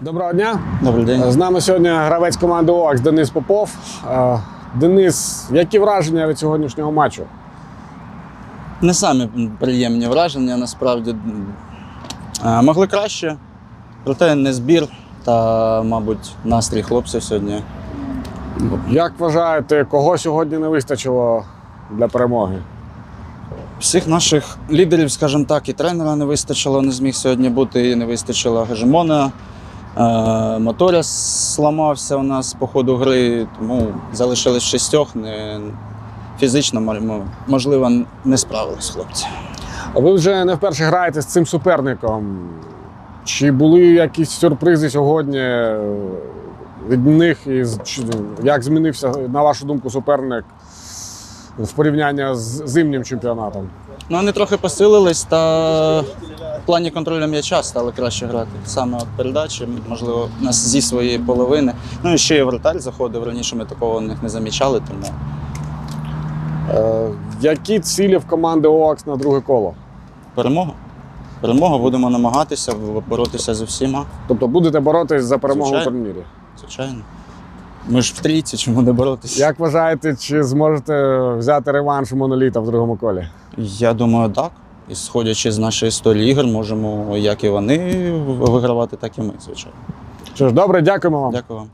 Доброго дня. Добрий день. З нами сьогодні гравець команди ОАКС Денис Попов. Е, Денис, які враження від сьогоднішнього матчу? Не самі приємні враження, насправді. Е, Могли краще, проте не збір та, мабуть, настрій хлопців сьогодні. Як вважаєте, кого сьогодні не вистачило для перемоги? Всіх наших лідерів, скажімо так, і тренера не вистачило, не зміг сьогодні бути, і не вистачило Гежемона. Е, Моторя сламався у нас по ходу гри, тому залишились шістьох. Не, фізично, можливо, не справились хлопці. Ви вже не вперше граєте з цим суперником. Чи були якісь сюрпризи сьогодні е, від них? І як змінився, на вашу думку, суперник в порівнянні з зимнім чемпіонатом? Ну, вони трохи посилились та в плані контролю м'яча стали краще грати. Саме от передачі, можливо, у нас зі своєї половини. Ну і ще й вратарь заходив. Раніше ми такого у них не замічали, тому Е, Які цілі в команди ОАКС на друге коло? перемога. Перемога, будемо намагатися боротися з усіма, Тобто будете боротись за перемогу Звичайно. у турнірі? звичайно. Ми ж в трійці, чому не боротися? Як вважаєте, чи зможете взяти реванш у моноліта в другому колі? Я думаю, так. І сходячи з нашої історії ігор, можемо як і вони вигравати, так і ми, звичайно. Що ж, добре, дякуємо вам. Дякую вам.